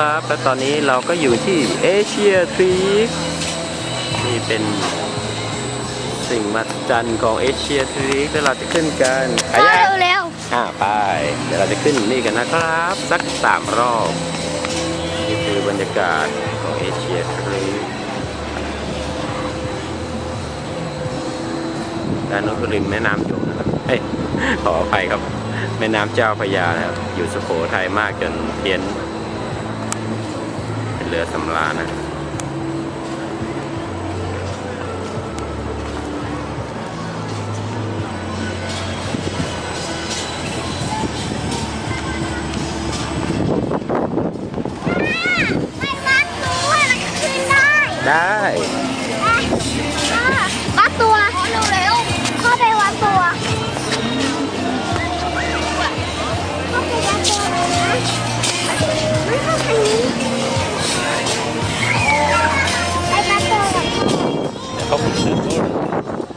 นะครับ และตอนนี้เราก็อยู่ที่เอเชียทริกนี่เป็นสิ่งมหัศจรรย์ของเอเชียทริกแล้วเราจะขึ้นกันไปพ่อยังเร็วอ่าไป เดี๋ยวเราจะขึ้นนี่กันนะครับ สักสามรอบ นี่คือบรรยากาศของเอเชียทริกด้านโน้นคือริมแม่น้ำยมนะครับเอ้ยขออภัยครับแม่น้ำเจ้าพระยานะครับ อยู่สุโขทัยมากจนเพี้ยนเป็นเรือสำราญนะๆไม่มัดตัวมันก็ขึ้นได้ได้ much.